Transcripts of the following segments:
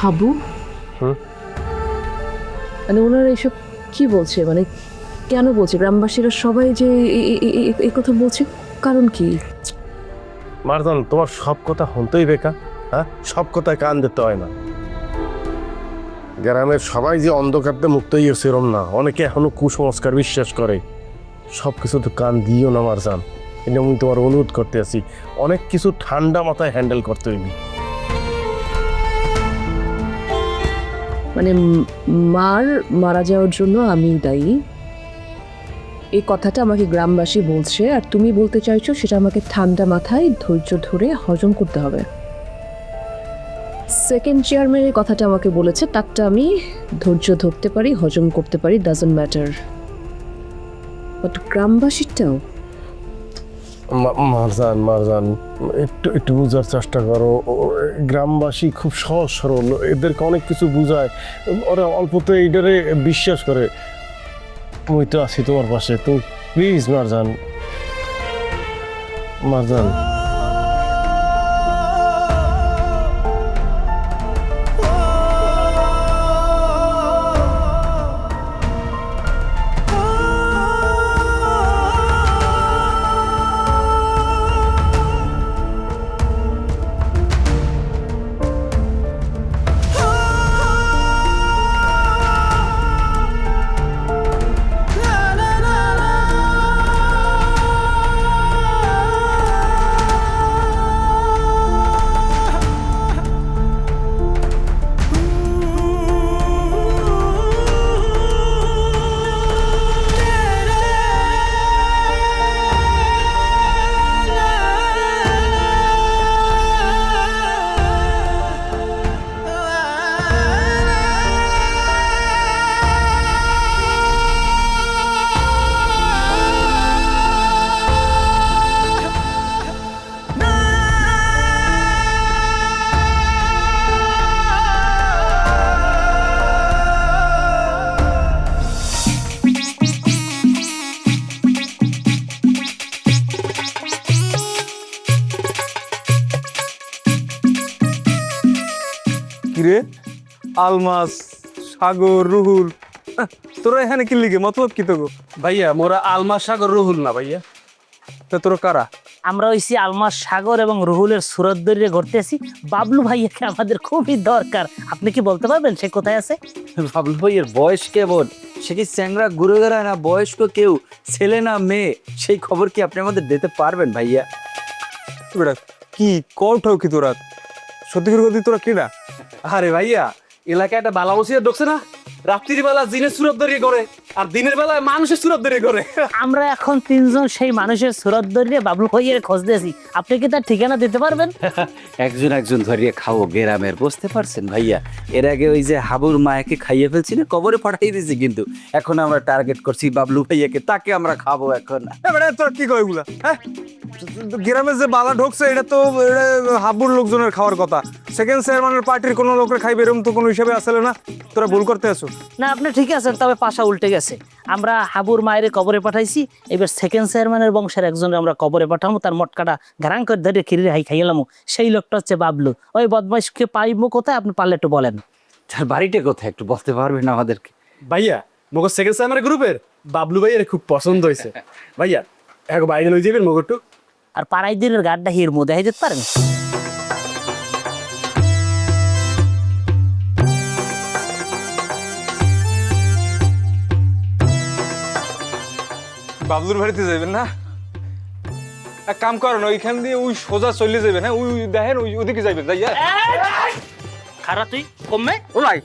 হাবু? মানে ওনারা এসব কি বলছে? মানে কেন বলছে? গ্রামবাসীরা সবাই যে এই কথা বলছে কারণ কি? মারজান তোমার সব কথা শুনতেই বেকা হ্যাঁ? সব কথায় কান দিতে হয় না। গ্রামের সবাই যে অন্ধকারতে মুক্ত হয়ে সেরম না। অনেকে এখনও কুসংস্কার বিশ্বাস করে। সব কিছু তো কান দিও না মারজান। এটা আমি তোমার অনুরোধ করতে আছি অনেক কিছু ঠান্ডা মাথায় হ্যান্ডেল করতে হইবি। মানে মার মারা যাওয়ার জন্য আমি দায়ী। এই কথাটা আমাকে গ্রামবাসী বলছে, আর তুমি বলতে চাইছো সেটা আমাকে ঠান্ডা মাথায় ধৈর্য ধরে হজম করতে হবে। সেকেন্ড চেয়ারম্যানের কথাটা আমাকে বলেছে, তারটা আমি ধৈর্য ধরতে পারি, হজম করতে পারি ডাজন্ট ম্যাটার বাট গ্রামবাসীরটাও মারজান মারজান, একটু একটু বোঝার চেষ্টা করো। গ্রামবাসী খুব সহজ সরল, এদেরকে অনেক কিছু বুঝায়। ওরা অল্পতে এইটারে বিশ্বাস করে। আমি তো আছি তোমার পাশে তুমি প্লিজ মারজান। মারজান আলমাস সাগর রুহুল। তোরা এখানে কি লিগে? মতলব কি তো ভাইয়া মোরা আলমা সাগর রুহুল না ভাইয়া। তা তোরা কারা? আমরা হইছি আলমাস সাগর এবং রুহুলের সুরত দরিয়ে ঘুরতেছি বাবলু ভাইয়াকে আমাদের খুবই দরকার। আপনি কি বলতে পারবেন সে কোথায় আছে? বাবলু ভাইয়ের বয়স কেমন? সে কি চ্যাংরা ঘুরে গেড়ায় না বয়স্ক কেউ? ছেলে না মেয়ে? সেই খবর কি আপনি আমাদের দিতে পারবেন ভাইয়া? বেটা কি কৌঠাও কি তোরা? সত্যি করে তোরা কিনা আরে ভাইয়া এলাকায় একটা বালা বসিয়ে ঢুকছে না? রাত্রির বেলা দিনের সুরত ধরিয়ে করে আর দিনের বেলায় মানুষের সুরত ধরিয়ে করে। আমরা এখন তিনজন সেই মানুষের সুরত দরিয়ে বাবলু ভাইয়ের খোঁজ দিয়েছি। আপনি কি তার ঠিকানা দিতে পারবেন? একজন একজন ধরিয়ে খাও গ্রামের বুঝতে পারছেন ভাইয়া? এর আগে ওই যে হাবুর মায়াকে খাইয়ে ফেলছি না কবরে পাঠাই দিয়েছি কিন্তু। এখন আমরা টার্গেট করছি বাবলু ভাইয়াকে তাকে আমরা খাব এখন। কি কয় এগুলা হ্যাঁ? গ্রামে যে বালা ঢুকছে এটা তো হাবুর লোকজনের খাওয়ার কথা। সেকেন্ড চেয়ারম্যানের পার্টির কোনো লোকের খাইবে এরকম তো কোনো হিসাবে আসলে না। তোরা ভুল করতে আছো। না আপনি ঠিক আছেন তবে পাশা উল্টে গেছে। আমরা হাবুর মায়ের কবরে পাঠাইছি এবার সেকেন্ড চেয়ারম্যানের বংশের একজনের আমরা কবরে পাঠাবো তার মটকাটা ঘারাং করে ধরে খিরি হাই খাইলাম। সেই লোকটা হচ্ছে বাবলু। ওই বদমাইশকে পাইবো কোথায়? আপনি পারলে একটু বলেন। তার বাড়িটা কোথায়? একটু বলতে পারবেন আমাদেরকে? ভাইয়া মগর সেকেন্ড সামার গ্রুপের বাবলু ভাইয়ের খুব পছন্দ হয়েছে। ভাইয়া এক বাইরে লই যাবেন মগরটু আর পাড়াই দিনের গাড্ডা হির মধ্যে যেতে পারেন? বাবলুর বাড়িতে যাবেন না? এক কাম করেন ওইখান দিয়ে ওই সোজা চলে যাবেন হ্যাঁ? ওই দেখেন ওই ওদিকে যাবেন যাই খারা তুই কমবে? ও ভাই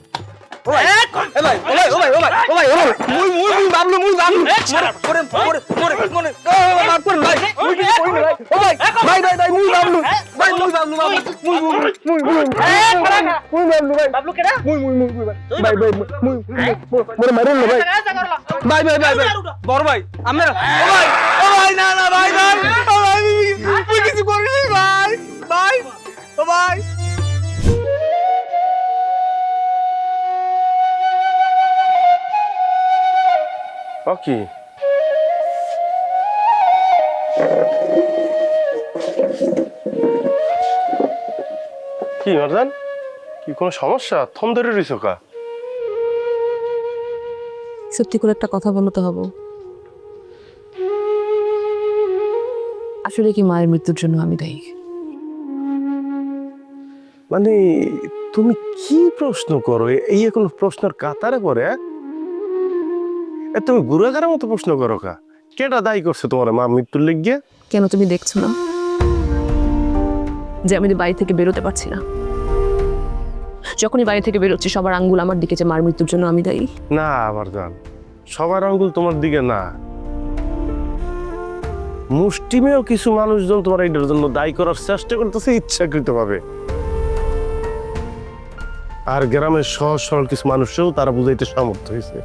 মুই মুই মুই মুই বাবলু ভাই বাবলু কেডা মুই মুই মুই ভাই ভাই ভাই মুই মরে মারেন না ভাই ভাই ভাই ভাই ভাই বড় ভাই আমরা ও ভাই ও ভাই না না ভাই ভাই ও ভাই মুই কিছু করিনি ভাই ভাই ও ভাই ওকে কি মারজান? কি কোনো সমস্যা? থম ধরে রইছ কা? সত্যি করে একটা কথা বলতে হবে। আসলে কি মায়ের মৃত্যুর জন্য আমি দায়ী? মানে তুমি কি প্রশ্ন করো? এই এখন প্রশ্নের কাতারে পরে? এ? তুমি গুড়াগারের মতো প্রশ্ন করো কা? কেটা দায়ী করছে তোমার মা মৃত্যুর লেগে কেন তুমি দেখছ না যে আমি বাড়ি থেকে বেরোতে পারছি না? যখনই বাড়ি থেকে বেরোচ্ছি, সবার আঙ্গুল আমার দিকে যে মার মৃত্যুর জন্য আমি দায়ী। না আবার জান, সবার আঙ্গুল তোমার দিকে না। মুষ্টিমেয় কিছু মানুষজন তোমার এটার জন্য দায়ী করার চেষ্টা করতেছে ইচ্ছাকৃত ভাবে আর গ্রামের সহজ সরল কিছু মানুষও তারা বুঝাইতে সমর্থ হয়েছে।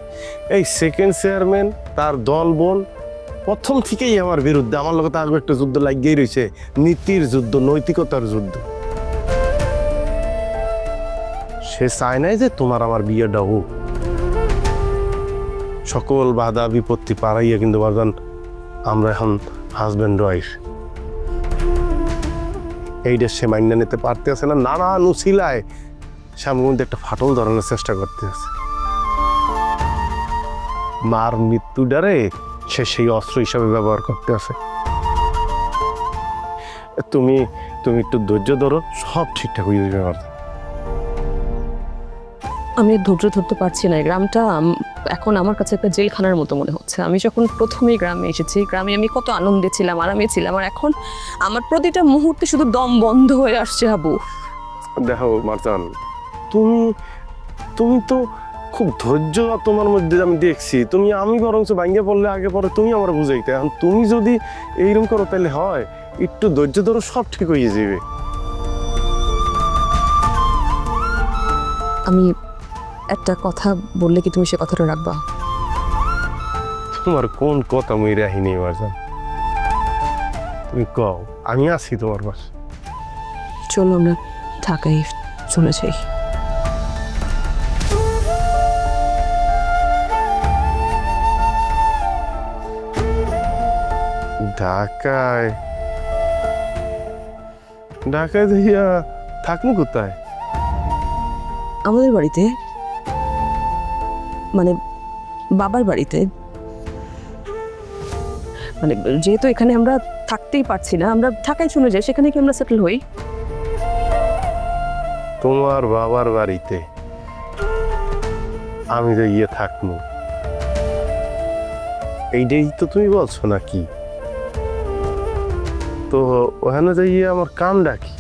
এই সেকেন্ড চেয়ারম্যান তার দল বল প্রথম থেকেই আমার বিরুদ্ধে, আমার লোক আগে একটা যুদ্ধ লাগিয়েই রয়েছে, নীতির যুদ্ধ, নৈতিকতার যুদ্ধ। সে চায় নাই যে তোমার আমার বিয়েটা হোক। সকল বাধা বিপত্তি পারাইয়া কিন্তু বাজান আমরা এখন হাজব্যান্ড ওয়াইফ এইটা সে মাইনা নিতে পারতেছে না, নানান উছিলায় সামনের মধ্যে একটা ফাটল ধরানোর চেষ্টা করতে করতেছে। মার মৃত্যুটারে সে সেই অস্ত্র হিসাবে ব্যবহার করতে আছে তুমি তুমি একটু ধৈর্য ধরো, সব ঠিকঠাক হয়ে যাবে আমি ধৈর্য ধরতে পারছি না। এই গ্রামটা এখন আমার কাছে একটা জেলখানার মতো মনে হচ্ছে। আমি যখন প্রথমেই গ্রামে এসেছি গ্রামে আমি কত আনন্দে ছিলাম আরামে ছিলাম আর এখন আমার প্রতিটা মুহূর্তে শুধু দম বন্ধ হয়ে আসছে আবু। দেখো মারজান তুমি তুমি তো খুব ধৈর্য তোমার মধ্যে আমি দেখছি। তুমি আমি বরং ভাঙ্গে পড়লে আগে পরে তুমি আমার বুঝাইতে। এখন তুমি যদি এইরকম করো তাহলে হয় একটু ধৈর্য ধরো সব ঠিক হয়ে যাবে। আমি একটা কথা বললে কি তুমি সে কথাটা রাখবা? তোমার কোন কথা মই রাহিনি মারজান তুমি কও আমি আছি তোমার পাশে। চলো আমরা ঢাকায় চলে যাই। ঢাকায়? ঢাকায় দিয়া থাকব কোথায়? আমাদের বাড়িতে মানে বাবার বাড়িতে। মানে যেহেতু এখানে আমরা থাকতেই পারছি না আমরা ঢাকায় চলে যাই সেখানে কি আমরা সেটেল হই? তোমার বাবার বাড়িতে আমি যে গিয়ে থাকব এইটাই তো তুমি বলছো নাকি? তো ওখানে যাইয়ে আমার কাম ডাকি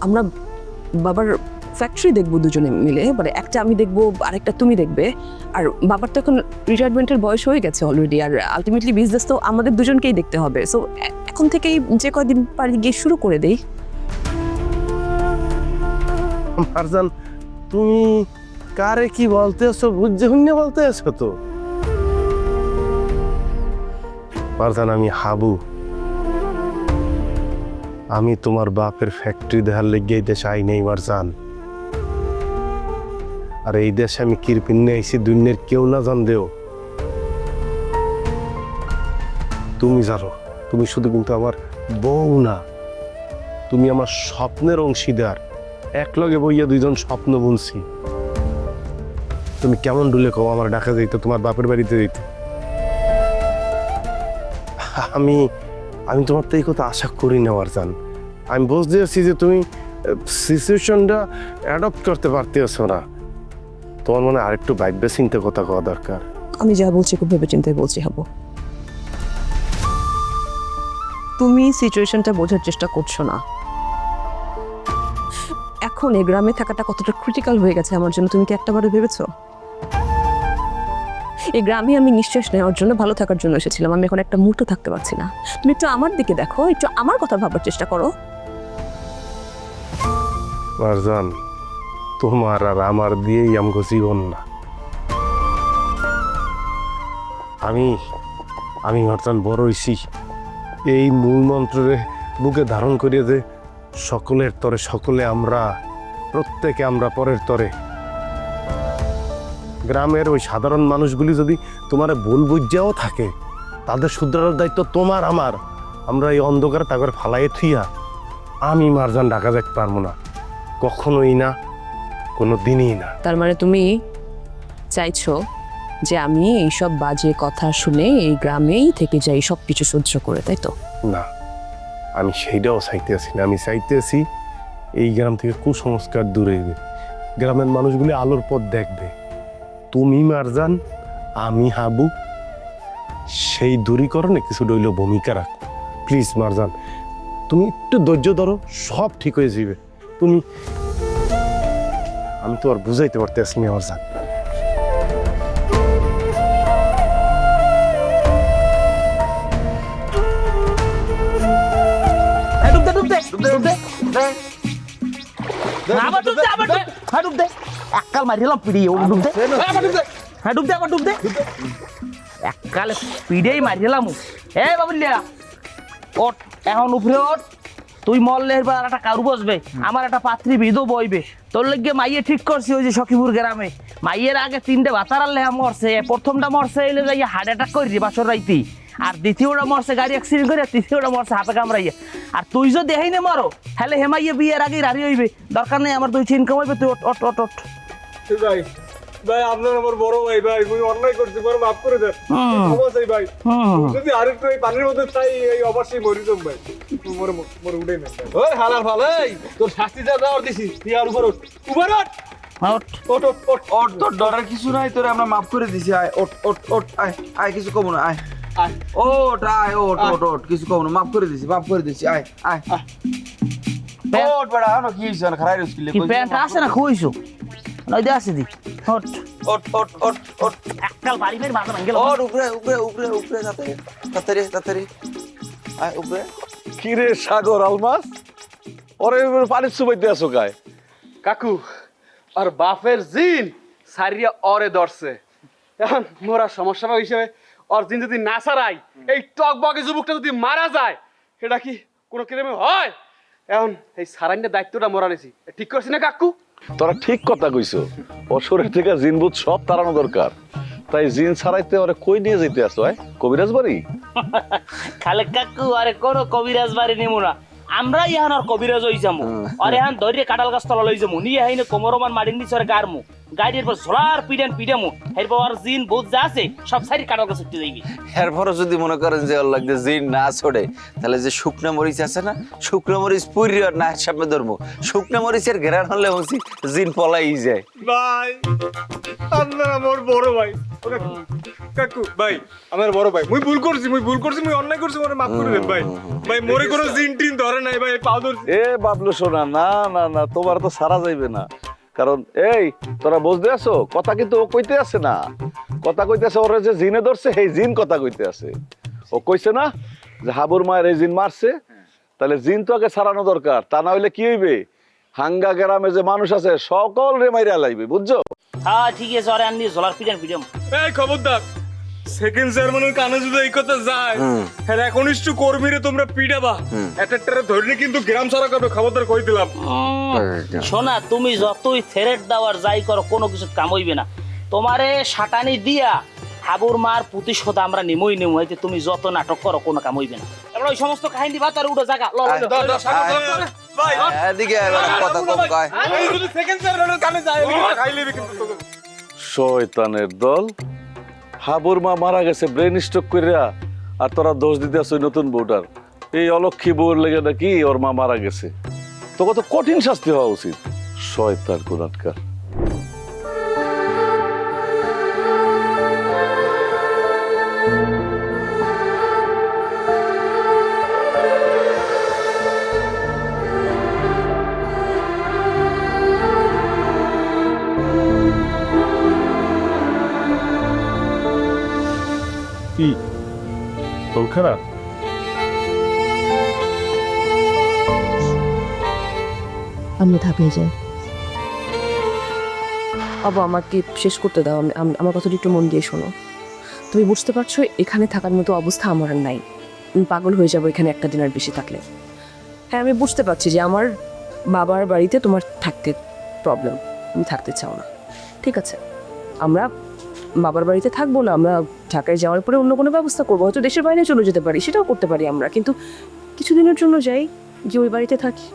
আমরা বাবার ফ্যাক্টরি দেখব দুজনে মিলে। মানে একটা আমি দেখব, আরেকটা তুমি দেখবে। আর বাবার তো এখন রিটায়ারমেন্টের বয়স হয়ে গেছে অলরেডি আর আলটিমেটলি বিজনেস তো আমাদের দুজনকেই দেখতে হবে। সো এখন থেকেই যে কয়দিন পারি গিয়ে শুরু করে দেই। মারজান তুমি কারে কি বলতে আছো বুঝছে শুনে বলতে আছো তো? মারজান আমি হাবু। আমি তোমার বাপের ফ্যাক্টরি দেখার লেগে দেশে আই নেই মারজান আর এই দেশে আমি কিরপিন্নে আইসি দুনিয়ার কেউ না জান দেও তুমি জানো, তুমি শুধু কিন্তু আমার বউ না, তুমি আমার স্বপ্নের অংশীদার। এক লগে বইয়া দুইজন স্বপ্ন বুনছি। তুমি কেমন ডুলে কও আমার ডাকা যাইতে, তোমার বাপের বাড়িতে যাইতে? আমি আমি তোমার তো এই কথা আশা করি নেওয়ার চান আমি বুঝতে পারছি যে তুমি সিচুয়েশনটা অ্যাডপ্ট করতে পারতেছো না। তোমার মনে আরেকটু ভাববে চিন্তা কথা কওয়া দরকার? আমি যা বলছি খুব ভেবে চিন্তায় বলছি হব। তুমি সিচুয়েশনটা বোঝার চেষ্টা করছ না। এখন এই গ্রামে থাকাটা কতটা ক্রিটিক্যাল হয়ে গেছে আমার জন্য তুমি কি একটাবারও ভেবেছো? এই গ্রামে আমি নিঃশ্বাস নেওয়ার জন্য ভালো থাকার জন্য এসেছিলাম। আমি এখন একটা মুহূর্ত থাকতে পারছি না। তুমি একটু আমার দিকে দেখো একটু আমার কথা ভাবার চেষ্টা করো। তোমার আর আমার দিয়েই আমগো জীবন না। আমি আমি মারজান বড় হইছি। এই মূল মন্ত্রে বুকে ধারণ করিয়ে যে সকলের তরে সকলে আমরা, প্রত্যেকে আমরা পরের তরে। গ্রামের ওই সাধারণ মানুষগুলি যদি তোমার ভুল বুঝাও থাকে, তাদের শুধরানোর দায়িত্ব তোমার, আমার। আমরা এই অন্ধকারে তাকে ফালাই থুইয়া, আমি মারজান ডাকা যাইতে পারব না। কখনোই না কোনো দিনই না। তার মানে তুমি চাইছো যে আমি এইসব বাজে কথা শুনে এই গ্রামেই থেকে যাই সব কিছু সহ্য করে তাই তো? না আমি সেইটাও চাইতে আছি না। আমি চাইতে আছি এই গ্রাম থেকে কুসংস্কার দূরে হইবে গ্রামের মানুষগুলি আলোর পথ দেখবে। তুমি মারজান আমি হাবু সেই দূরীকরণে কিছু রইল ভূমিকা রাখো প্লিজ মারজান তুমি একটু ধৈর্য ধরো সব ঠিক হয়ে যাবে। তুমি আমি তো আর বুঝাইতে পারতেছি না হ্যাঁ, ডুব দে, ডুব দে, ডুব দে। আবার ডুব দে, দে। এককাল মারিলাম পিড়িয়ে, ও ডুব দে। হ্যাঁ, ডুব দে, আবার ডুব দে। এককালে পিড়েই মারিলাম এ বাবুলিয়া ওঠ এখন উপরে ওঠ তুই এরপর আর একটা কারু বসবে আমার একটা পাত্রী বিধু বইবে। তোর লগে মাইয়ে ঠিক করছি ওই যে সখীপুর গ্রামে। মাইয়ের আগে তিনটে বাতারার লেহা মরছে প্রথমটা মরছে এলে যাই হার্ট অ্যাটাক করি বাসর রাইতি। আর দ্বিতীয়টা মরছে গাড়ি অ্যাক্সিডেন্ট করে আর তৃতীয়টা মরছে হাতে কামড়াইয়া। আর তুই যদি দেখাই না মরো হ্যালে হেমাইয়ে বিয়ের আগেই রাড়ি হইবে। দরকার নেই আমার দুই ইনকাম হইবে তুই অট ওঠ ওঠ ওঠ। ভাই আপনার আমার বড় ভাই ভাই মুই অন্যায় করছি বড় মাফ করে দেন। হুম। ক্ষমা চাই ভাই যদি আরেকটু এই পানির মধ্যে চাই এই অবশ্যই মরি যাম ভাই। মোর মোর উঠে না ওই হালাল ভালাই তোর শাস্তি যা যাওয়ার দিছি তুই আর উপর উঠ উপর উঠ ওট ডরার কিছু নাই তোরে আমরা মাফ করে দিছি আয় ওট ওট ওট আয় আয় কিছু কম না আয়। আয়। ওট আয় ওট ওট ওট কিছু কম না মাফ করে দিছি মাফ করে দিছি আয় আয়। ওট বড়া কি হইছে খারাই রসকিলে কি প্যান্ট আছে না খুইছো? নই দে। আছে দি ওট ওট ওট ওট এককাল বাড়ি মেরে মাথা ভাঙে ওট উপরে উপরে উপরে উপরে তাড়াতাড়ি তাড়াতাড়ি তাড়াতাড়ি আয় উপরে। কিরে সাগর আলমাস? ওরে পানির সুবাইতে আছো গায়। কাকু আর বাপের জিন সারিয়া অরে ধরছে। এখন মোরা সমস্যা হিসেবে ওর জিন যদি না সারাই এই টক বগে যুবকটা যদি মারা যায় সেটা কি কোনো কিরমে হয়? এখন এই সারাইনের দায়িত্বটা মোরা নিছি। ঠিক করছি না কাকু? তোরা ঠিক কথা কইছো। ওর থেকে জিনবুত সব তাড়ানো দরকার। তাই জিন ছাড়াইতে ওরে কই নিয়ে যেতে আসো আয় কবিরাজ বাড়ি? খালে কাকু আরে কোন কবিরাজ বাড়ি নিমু না। আমরা ইহান আর কবিরাজ হই যামু আর ইহান ধরে কাটাল গাছ তলা লই যামু। নিয়ে হাইনে কোমরমান মাডিন নিচরে গারমু গাড়ির পর ঝোলার পিডেন পিডেমু এরপর আর জিন যা আছে সব সাইড কাটাল গাছ উঠতে যাইবি। এরপরও যদি মনে করেন যে ওর লাগতে জিন না ছড়ে তাহলে যে শুকনো মরিচ আছে না শুকনো মরিচ পুরি আর না সামনে ধরবো। শুকনো মরিচের ঘেরান হলে বলছি জিন পলাই যায়। ভাই আপনার আমার বড় ভাই। কাকু, কাকু ভাই আমার বড় ভাই। মুই ভুল করছি মুই ভুল করছি মুই অন্যায় করছি মোরে মাফ করে দেন ভাই। ভাই মোরে কোনো জিন টিন ধরে নাই ভাই ধরছি এ বাবলু সোনা না না না তোমার তো সারা যাইবে না। কারণ এই তোরা বুঝতে আছো? কথা কিন্তু ও কইতে আছে না। কথা কইতে আছে ওরা যে জিনে ধরছে সেই জিন কথা কইতে আছে ও কইছে না যে হাবুর মায়ের এই জিন মারছে তাহলে জিন তো আগে সারানো দরকার তা না হইলে কি হইবে? হাঙ্গা গ্রামে যে মানুষ আছে সকল রে মাইরা লাইবে বুঝছ? হ্যাঁ ঠিক আছে আরে আনি ঝোলার পিডেন পিডেম এই খবরদার সেকেন্ড চেয়ারম্যানের কানে যদি এই কথা যায় হ্যাঁ একনিষ্ঠ কর্মীরে তোমরা পিডাবা একটা ধরলে কিন্তু গ্রাম সারা করবে খবরদার কই দিলাম শোনা তুমি যতই থেরেট দাও আর যাই করো কোনো কিছু কাম হইবে না তোমারে সাটানি দিয়া হাবুর মার প্রতিশোধ আমরা নিমই নিমু হইতে তুমি যত নাটক করো কোনো কাম হইবে না এবার ওই সমস্ত কাহিনী বাদ আর উঠো জায়গা। এদিকে কথা কম কয় সেকেন্ড চেয়ারম্যানের কানে যায় খাই কিন্তু শয়তানের দল হাবুর মা মারা গেছে ব্রেন স্ট্রোক করিয়া আর তোরা দোষ দিতে আসো নতুন বউটার। এই অলক্ষী বউর লেগে নাকি ওর মা মারা গেছে। তোকে তো কঠিন শাস্তি হওয়া উচিত। শয়তার কুলাটকার খারাপ আমি ধাপিয়ে যাই বাবা আমাকে শেষ করতে দাও। আমি- আমার কথাটা একটু মন দিয়ে শোনো। তুমি বুঝতে পারছ এখানে থাকার মতো অবস্থা আমার আর নাই। আমি পাগল হয়ে যাব এখানে একটা দিন আর বেশি থাকলে। হ্যাঁ আমি বুঝতে পারছি যে আমার বাবার বাড়িতে তোমার থাকতে প্রবলেম তুমি থাকতে চাও না। ঠিক আছে। আমরা বাবার বাড়িতে থাকব না আমরা ঢাকায় যাওয়ার পরে অন্য কোনো ব্যবস্থা করব। হয়তো দেশের বাইরে চলে যেতে পারি, সেটাও করতে পারি আমরা। কিন্তু কিছুদিনের জন্য যাই যে ওই বাড়িতে থাকি।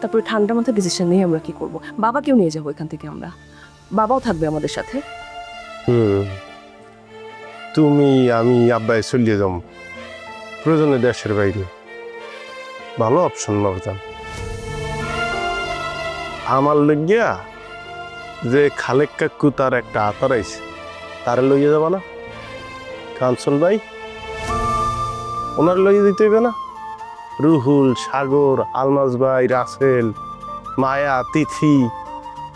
তারপরে ঠান্ডা মাথায় ডিসিশন নিয়ে আমরা কি করব? বাবাকেও নিয়ে যাব এখান থেকে আমরা। বাবাও থাকবে আমাদের সাথে। তুমি, আমি আব্বাই চলিয়ে যাম। প্রয়োজনে দেশের বাইরে। ভালো অপশন নরজান আমার লইয়া যে খালেক কাকু তার একটা আতার আইছে, তারে লইয়া যাবা না? কাঞ্চন ভাই? ওনার লইয়া দিতে হইবে না? রুহুল, সাগর, আলমাজ ভাই, রাসেল, মায়া, তিথি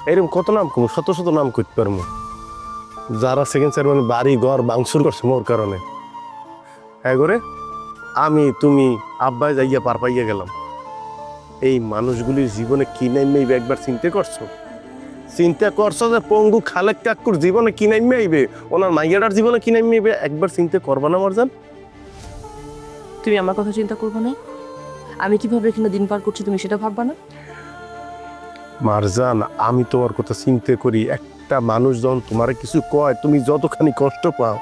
এরকম কত নাম কম? শত শত নাম করতে পারব যারা সেকেন্ড চেয়ারম্যান বাড়ি, ঘর বাংসুর করছে মোর কারণে। হ্যাঁ করে আমি, তুমি, আব্বাই যাইয়া পার পাইয়া গেলাম। এই মানুষগুলির জীবনে কি আইবে একবার চিনতে করছ চিন্তা করছ যে পঙ্গু খালেক কাকুর জীবনে কি নাইমে আইবে? ওনার মাইয়াটার জীবনে কি নাইমে আইবে? একবার চিন্তা করবা না মরজান। তুমি আমার কথা চিন্তা করবে না। আমি কীভাবে এখানে দিন পার করছি তুমি সেটা ভাববা না? মারজান আমি তোমার কথা চিন্তা করি। একটা মানুষ যখন তোমার কিছু কয় তুমি যতখানি কষ্ট পাও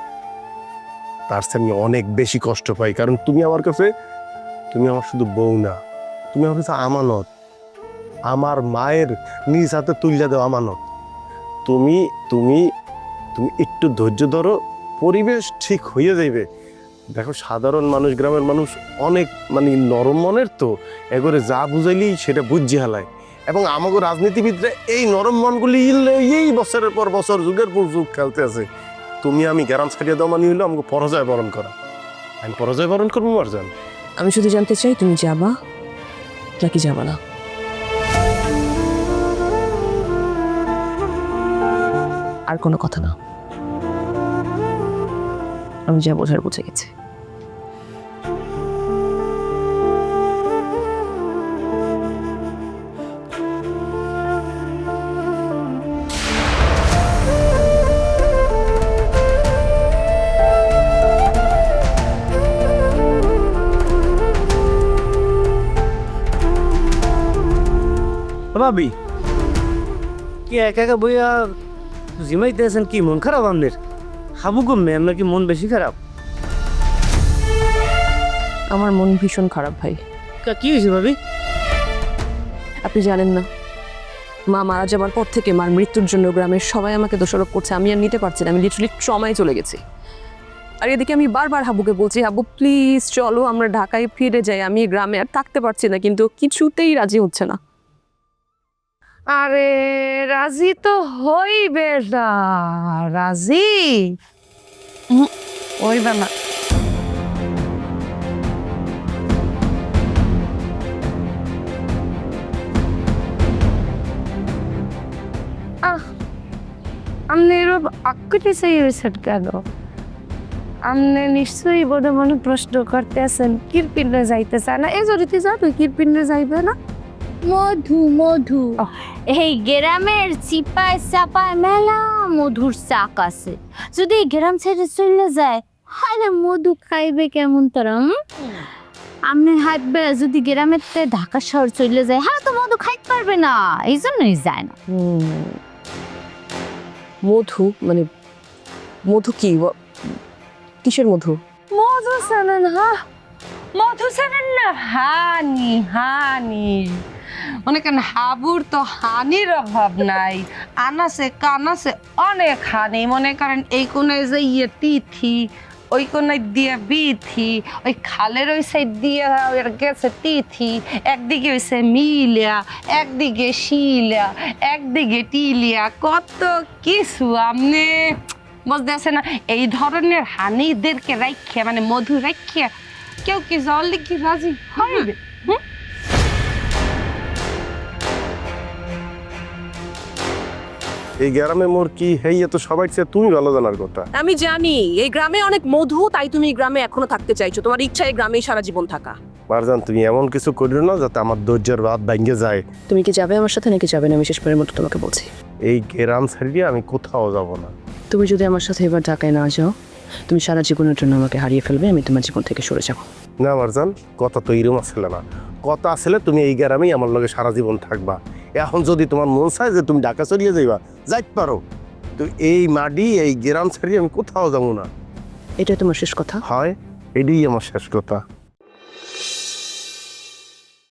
তার চেয়ে আমি অনেক বেশি কষ্ট পাই। কারণ তুমি আমার কাছে তুমি আমার শুধু বউ না তুমি আমার কাছে আমানত। আমার মায়ের নিজ হাতে তুলিয়া দেওয়া আমানত। তুমি তুমি তুমি একটু ধৈর্য ধরো, পরিবেশ ঠিক হয়ে যাইবে। দেখো, সাধারণ মানুষ, গ্রামের মানুষ অনেক মানে নরম মনের তো, এগোরে যা বুঝাইলেই সেটা বুঝি হালায়। এবং আমাকে রাজনীতিবিদরা এই নরম মনগুলি এই বছরের পর বছর, যুগের পর যুগ খেলতে আছে। তুমি আমি গ্যারাম ছাড়িয়ে দেওয়া মানে হইল আমাকে পরাজয় বরণ করা। আমি পরাজয় বরণ করব, মারজান? আমি শুধু জানতে চাই, তুমি যাবা নাকি যাবা না? আর কোনো কথা না। আমি যা বোঝার বুঝে গেছি। ভাবি কি একা একা বইয়া জিমাইতে আছেন কি মন খারাপ আপনার হাবু কমবে আপনার কি মন বেশি খারাপ? আমার মন ভীষণ খারাপ ভাই। কা- কি হয়েছে ভাবি? আপনি জানেন না মা মারা যাওয়ার পর থেকে মার মৃত্যুর জন্য গ্রামের সবাই আমাকে দোষারোপ করছে আমি আর নিতে পারছি না আমি লিটারালি ট্রমায় চলে গেছি। আর এদিকে আমি বারবার হাবুকে বলছি হাবু প্লিজ চলো আমরা ঢাকায় ফিরে যাই আমি এই গ্রামে আর থাকতে পারছি না কিন্তু কিছুতেই রাজি হচ্ছে না। আরে রাজি তো হইবে না রাজি? হইবে না আপনি এরকম আকুটি সেই হয়েছেন কেন? আপনি নিশ্চয়ই বোধ মনে প্রশ্ন করতে আছেন কিরপিন্ডে যাইতে চায় না? এই যদি যাবে কিরপিন্ডে যাইবে না? মধু মধু। এই গ্রামের চিপায় চাপায় মেলা মধুর চাক আছে। যদি গ্রাম ছেড়ে চলে যায় হায় মধু খাইবে কেমন তারা আপনি হাঁটবে যদি গ্রামের তে ঢাকা শহর চলে যায় হ্যাঁ তো মধু খাইতে পারবে না। এই জন্যই যায় না। মধু মানে মধু কি? কিসের মধু? মধু সানান হা? মধু সানান না হানি হানি। মনে করেন হাবুর তো হানির অভাব নাই আনাসে কানাসে অনেক হানি। মনে করেন এই কোনায় যে ইয়ে তিথি, ওই কোনায় দিয়ে বিথি, ওই খালের ওই সাইড দিয়ে গেছে তিথি, একদিকে হইছে মিলিয়া, একদিকে শিলা একদিকে টিলিয়া। কত কিছু আপনি বুঝতে আছে না? এই ধরনের হানিদেরকে রাখিয়া মানে মধু রাখিয়া কেউ কি জল লিখি রাজি? হবে এই গ্রামে মোর কি হেই এত সবাই চেয়ে তুমি ভালো জানার কথা। আমি জানি এই গ্রামে অনেক মধু তাই তুমি এই গ্রামে এখনও থাকতে চাইছো। তোমার ইচ্ছা এই গ্রামেই সারা জীবন থাকা। মারজান তুমি এমন কিছু করিও না যাতে আমার ধৈর্যের বাদ ভাঙ্গে যায়। তুমি কি যাবে আমার সাথে নাকি যাবে না? আমি শেষবারের মতো তোমাকে বলছি। এই গ্রাম ছাড়িয়ে আমি কোথাও যাব না। তুমি যদি আমার সাথে এবার ঢাকায় না যাও তুমি সারা জীবনের জন্য আমাকে হারিয়ে ফেলবে আমি তোমার জীবন থেকে সরে যাব। না মারজান কথা তো এরম আসলে না। কথা আসলে তুমি এই গ্রামেই আমার লগে সারা জীবন থাকবা। এখন যদি তোমার মন চায় যে তুমি ঢাকা চলিয়ে যাইবা যাইতে পারো। তো এই মাটি এই গ্রাম ছাড়িয়ে আমি কোথাও যাব না। এটা তোমার শেষ কথা? হয় এটাই আমার শেষ কথা।